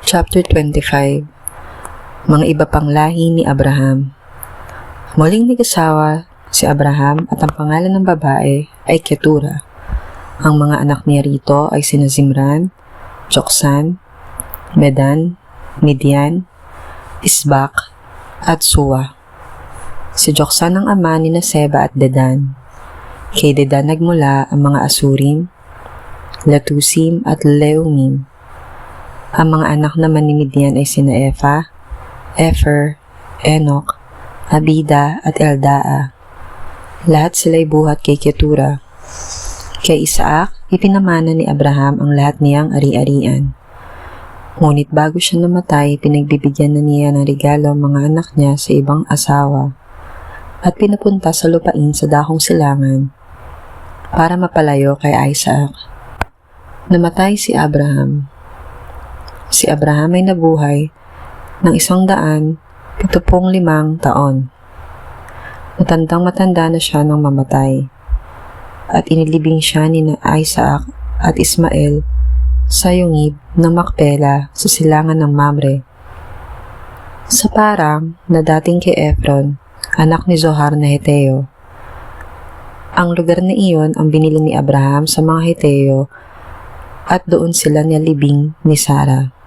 Chapter 25 Mga iba pang lahi ni Abraham Muling nag-asawa si Abraham at ang pangalan ng babae ay Ketura. Ang mga anak niya rito ay sina Zimran, Joksan, Medan, Midian, Isbak, at Suwa. Si Joksan ang ama ni Seba at Dedan. Kay Dedan nagmula ang mga Asurim, Latusim at Leumim. Ang mga anak naman ni Midian ay sina Efa, Efer, Enoch, Abida at Eldaa. Lahat sila'y buhat kay Ketura. Kay Isaac, ipinamana ni Abraham ang lahat niyang ari-arian. Ngunit bago siya namatay, pinagbibigyan na niya ng regalo ang mga anak niya sa ibang asawa at pinapunta sa lupain sa dakong silangan para mapalayo kay Isaac. Namatay si Abraham. Si Abraham ay nabuhay ng isang daan pitupong limang taon. Matandang matanda na siya nang mamatay at inilibing siya ni Isaac at Ismael sa yungib ng Makpela sa silangan ng Mamre. Sa parang na dating kay Efron, anak ni Zohar na Heteo. Ang lugar na iyon ang binili ni Abraham sa mga Heteo at doon sila nilibing ni Sarah.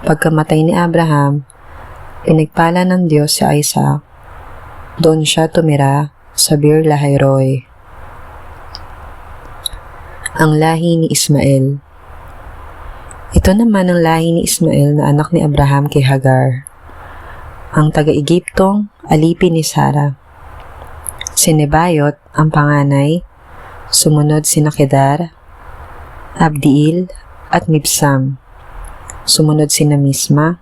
Pagkamatay ni Abraham, pinagpala ng Diyos si Isaac. Doon siya tumira sa Bir Lahairoy. Ang lahi ni Ismael Ito naman ang lahi ni Ismael na anak ni Abraham kay Hagar. Ang taga-Egiptong alipin ni Sarah. Si Nebayot ang panganay, sumunod si Nakedar, Abdiil at Mibsam. Sumunod si Misma,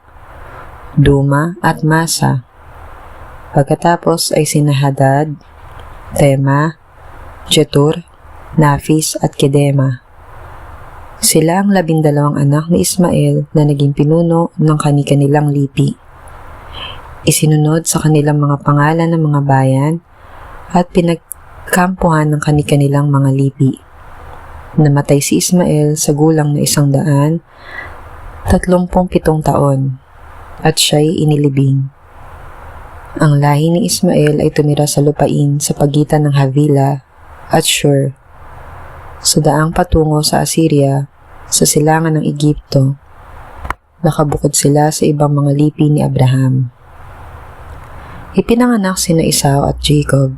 Duma at Masa. Pagkatapos ay sina Hadad, Tema, Jetur, Nafis at Kedema. Sila ang labindalawang anak ni Ismael na naging pinuno ng kani-kanilang lipi. Isinunod sa kanilang mga pangalan ng mga bayan at pinagkampuhan ng kani-kanilang mga lipi. Namatay si Ismael sa gulang na isang daan, tatlumpong pitong taon, at siya'y inilibing. Ang lahi ni Ismael ay tumira sa lupain sa pagitan ng Havila at Shur, sa daang patungo sa Assyria, sa silangan ng Egipto. Nakabukod sila sa ibang mga lipi ni Abraham. Ipinanganak sina Esau at Jacob.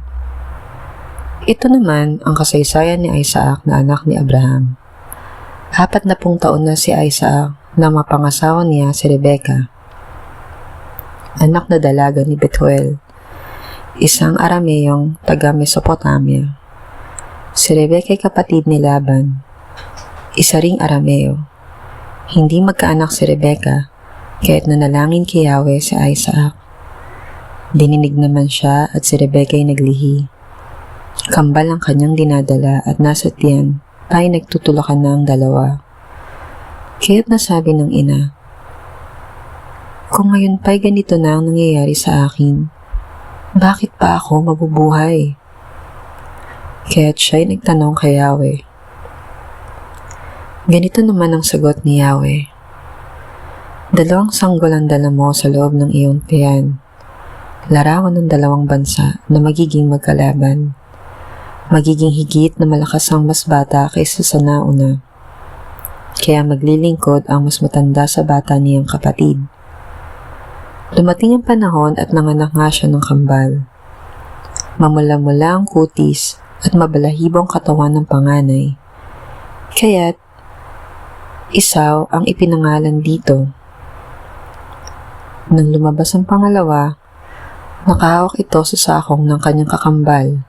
Ito naman ang kasaysayan ni Isaac na anak ni Abraham. Apat na pung taon na si Isaac na mapangasawa niya si Rebecca. Anak na dalaga ni Bethuel, isang Arameyong taga Mesopotamia. Si Rebecca ay kapatid ni Laban, isa ring Arameo. Hindi magkaanak si Rebecca, kahit nanalangin kay Yahweh si Isaac. Dininig naman siya at si Rebecca ay naglihi. Kambal ang kanyang dinadala at nasa tiyan ay nagtutulakan na dalawa. Kaya't nasabi ng ina, Kung ngayon pa'y ganito na ang nangyayari sa akin, bakit pa ako mabubuhay? Kaya't siya'y nagtanong kay Yahweh. Ganito naman ang sagot ni Yahweh. Dalawang sanggol ang dala mo sa loob ng iyong tiyan larawan ng dalawang bansa na magiging magkalaban. Magiging higit na malakas ang mas bata kaysa sa nauna. Kaya maglilingkod ang mas matanda sa bata niyang kapatid. Dumating ang panahon at nanganak nga siya ng kambal. Mamula-mula ang kutis at mabalahibong katawan ng panganay. Kaya't isaw ang ipinangalan dito. Nang lumabas ang pangalawa, Nakahawak ito sa sakong ng kanyang kakambal.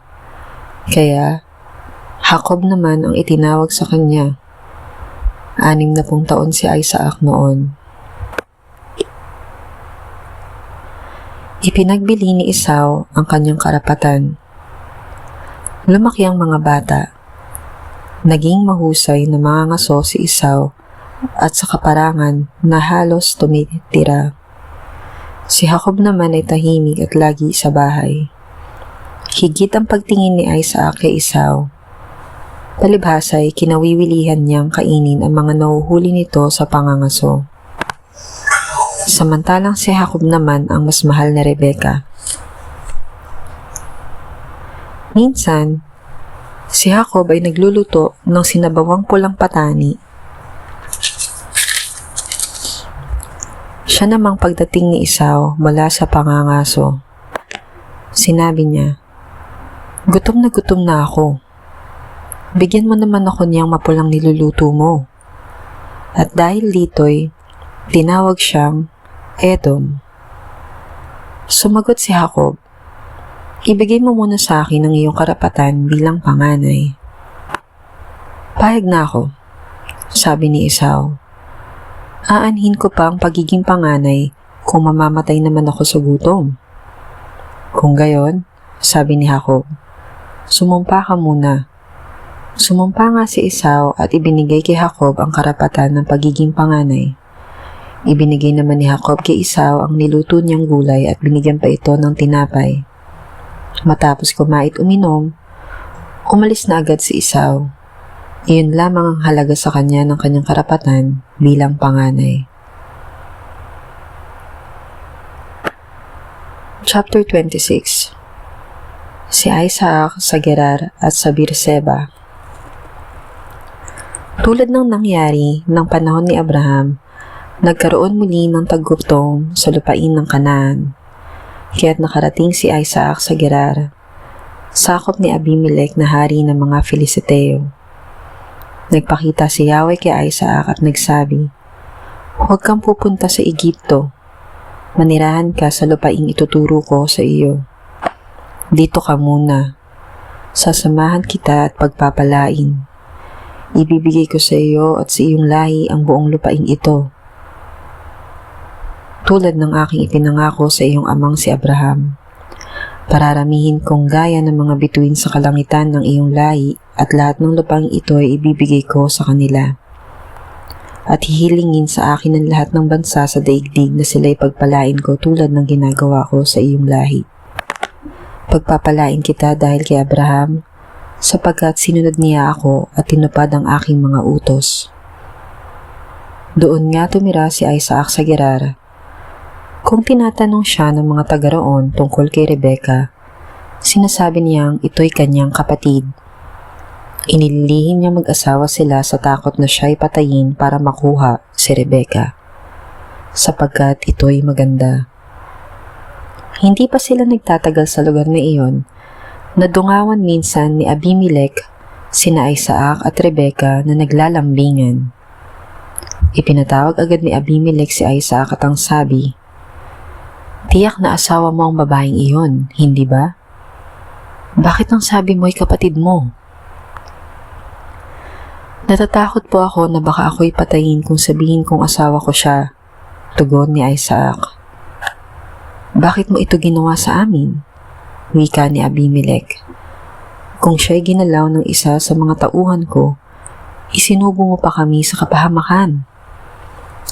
Kaya, Jacob naman ang itinawag sa kanya. Anim na pong taon si Isaac noon. Ipinagbili ni Isaw ang kanyang karapatan. Lumaki ang mga bata. Naging mahusay na mga ngaso si Isaw at sa kaparangan na halos tumitira. Si Jacob naman ay tahimik at lagi sa bahay. Higit ang pagtingin ni Isaac kay Isaw. Palibhasa ay kinawiwilihan niyang kainin ang mga nahuhuli nito sa pangangaso. samantalang si Jacob naman ang mas mahal na Rebecca. Minsan, si Jacob ay nagluluto ng sinabawang pulang patani. Siya namang pagdating ni Isaw mula sa pangangaso. Sinabi niya, Gutom na gutom na ako. Bigyan mo naman ako niyang mapulang niluluto mo. At dahil dito'y, tinawag siyang Edom. Sumagot si Jacob, Ibigay mo muna sa akin ang iyong karapatan bilang panganay. Payag na ako, sabi ni Isaw. Aanhin ko pa ang pagiging panganay kung mamamatay naman ako sa gutom. Kung gayon, sabi ni Jacob, sumumpa ka muna. Sumumpa nga si Isaw at ibinigay kay Jacob ang karapatan ng pagiging panganay. Ibinigay naman ni Jacob kay Isaw ang niluto niyang gulay at binigyan pa ito ng tinapay. Matapos kumait uminom, umalis na agad si Isaw. Iyon lamang ang halaga sa kanya ng kanyang karapatan bilang panganay. Chapter 26 Si Isaac sa Gerar at sa Beerseba Tulad ng nangyari ng panahon ni Abraham, nagkaroon muli ng tagutong sa lupain ng Kanaan. Kaya't nakarating si Isaac sa Gerar, sakop ni Abimelech na hari ng mga Filisteo. Nagpakita si Yahweh kay Isaac at nagsabi, Huwag kang pupunta sa Egipto. Manirahan ka sa lupaing ituturo ko sa iyo. Dito ka muna. Sasamahan kita at pagpapalain. Ibibigay ko sa iyo at sa iyong lahi ang buong lupaing ito tulad ng aking ipinangako sa iyong amang si Abraham. Pararamihin kong gaya ng mga bituin sa kalangitan ng iyong lahi at lahat ng lupang ito ay ibibigay ko sa kanila. At hihilingin sa akin ang lahat ng bansa sa daigdig na sila'y pagpalain ko tulad ng ginagawa ko sa iyong lahi. Pagpapalain kita dahil kay Abraham, sapagkat sinunod niya ako at tinupad ang aking mga utos. Doon nga tumira si Isaac sa Gerar kung tinatanong siya ng mga taga roon tungkol kay Rebecca, sinasabi niyang ito'y kanyang kapatid. Inililihim niya mag-asawa sila sa takot na siya'y patayin para makuha si Rebecca, sapagkat ito'y maganda. Hindi pa sila nagtatagal sa lugar na iyon, nadungawan minsan ni Abimelech, sina Isaac at Rebecca na naglalambingan. Ipinatawag agad ni Abimelech si Isaac at ang sabi, Tiyak na asawa mo ang babaeng iyon, hindi ba? Bakit ang sabi mo'y kapatid mo? Natatakot po ako na baka ako'y patayin kung sabihin kong asawa ko siya, tugon ni Isaac. Bakit mo ito ginawa sa amin? Wika ni Abimelech. Kung siya'y ginalaw ng isa sa mga tauhan ko, isinubo mo pa kami sa kapahamakan.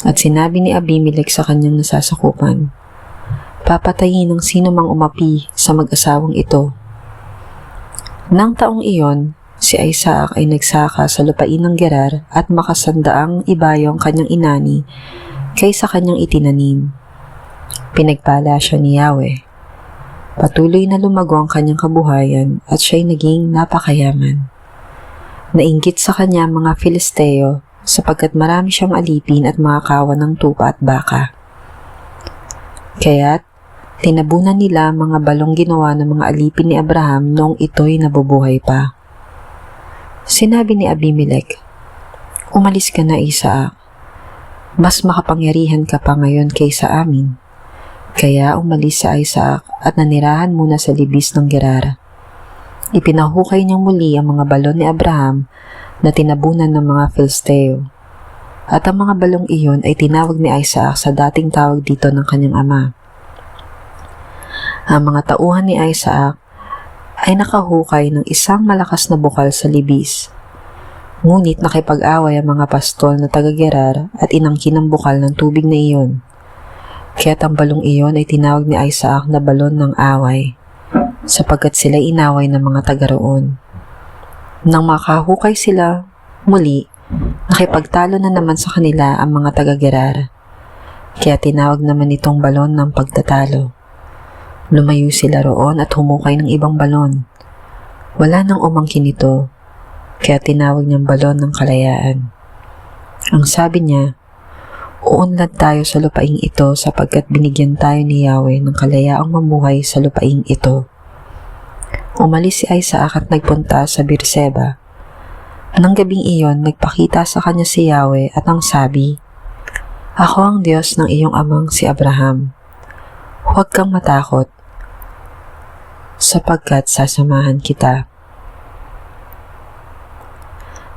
At sinabi ni Abimelech sa kanyang nasasakupan, papatayin ng sino mang umapi sa mag-asawang ito. Nang taong iyon, si Isaac ay nagsaka sa lupain ng Gerar at makasandaang ibayong kanyang inani kaysa kanyang itinanim. Pinagpala siya ni Yahweh. Patuloy na lumago ang kanyang kabuhayan at siya'y naging napakayaman. Nainggit sa kanya mga Filisteo sapagkat marami siyang alipin at mga kawan ng tupa at baka. Kaya't Tinabunan nila mga balong ginawa ng mga alipin ni Abraham noong ito'y nabubuhay pa. Sinabi ni Abimelech, Umalis ka na Isaac. Mas makapangyarihan ka pa ngayon kaysa amin. Kaya umalis si Isaac at nanirahan muna sa libis ng Gerar. Ipinahukay niyang muli ang mga balon ni Abraham na tinabunan ng mga Filisteo. At ang mga balong iyon ay tinawag ni Isaac sa dating tawag dito ng kanyang ama. Ang mga tauhan ni Isaac ay nakahukay ng isang malakas na bukal sa libis. Ngunit nakipag-away ang mga pastol na taga-Gerar at inangkin ang bukal ng tubig na iyon. Kaya ang balong iyon ay tinawag ni Isaac na balon ng away, sapagkat sila inaway ng mga taga roon. Nang makahukay sila, muli, nakipagtalo na naman sa kanila ang mga taga-Gerar. kaya tinawag naman itong balon ng pagtatalo. Lumayo sila roon at humukay ng ibang balon. Wala nang umangkin ito, kaya tinawag niyang balon ng kalayaan. Ang sabi niya, uunlad tayo sa lupaing ito sapagkat binigyan tayo ni Yahweh ng kalayaang mamuhay sa lupaing ito. Umalis si Isaac at nagpunta sa Beerseba. Nang gabing iyon, nagpakita sa kanya si Yahweh at ang sabi, Ako ang Diyos ng iyong amang si Abraham. Huwag kang matakot, sapagkat sasamahan kita.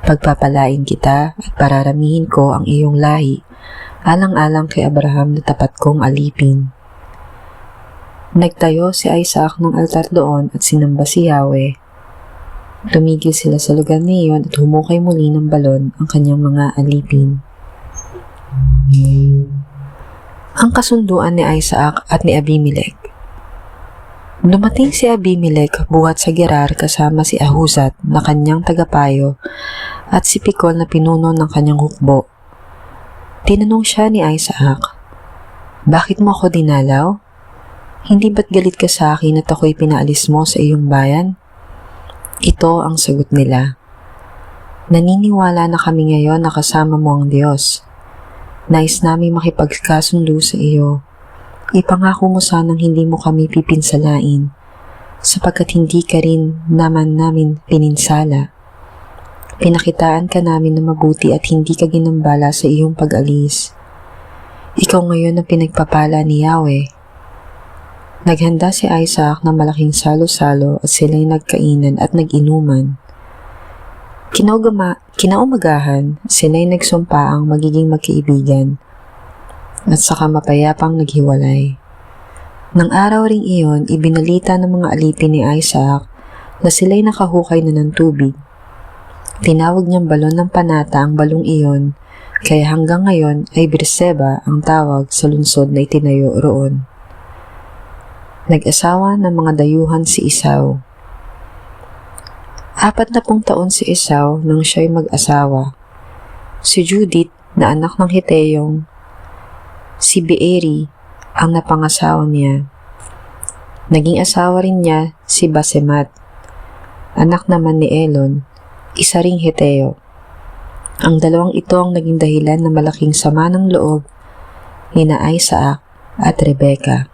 Pagpapalain kita at pararamihin ko ang iyong lahi, alang-alang kay Abraham na tapat kong alipin. Nagtayo si Isaac ng altar doon at sinamba si Yahweh. Tumigil sila sa lugar na iyon at humukay muli ng balon ang kanyang mga alipin. Ang kasunduan ni Isaac at ni Abimelech Dumating si Abimelech buhat sa Gerar kasama si Ahuzat na kanyang tagapayo at si Pikol na pinuno ng kanyang hukbo. Tinanong siya ni Isaac, Bakit mo ako dinalaw? Hindi ba't galit ka sa akin at ako'y pinaalis mo sa iyong bayan? Ito ang sagot nila. Naniniwala na kami ngayon na kasama mo ang Diyos. Nais namin makipagkasundo sa iyo. Ipangako mo sanang hindi mo kami pipinsalain, sapagkat hindi ka rin naman namin pininsala. Pinakitaan ka namin na mabuti at hindi ka ginambala sa iyong pag-alis. Ikaw ngayon ang pinagpapala ni Yahweh. Naghanda si Isaac ng malaking salo-salo at sila'y nagkainan at nag-inuman. Kinaugama, kinaumagahan, sila'y nagsumpa ang magiging magkaibigan at saka mapayapang naghiwalay. Nang araw ring iyon, ibinalita ng mga alipin ni Isaac na sila'y nakahukay na ng tubig. Tinawag niyang balon ng panata ang balong iyon, kaya hanggang ngayon ay Berseba ang tawag sa lungsod na itinayo roon. Nag-asawa ng mga dayuhan si Isaw. Apat na pong taon si Isaw nang siya'y mag-asawa. Si Judith na anak ng Hiteyong si Beeri ang napangasawa niya. Naging asawa rin niya si Basemat, anak naman ni Elon, isa ring Heteo. Ang dalawang ito ang naging dahilan ng malaking sama ng loob ni na Isaac at Rebecca.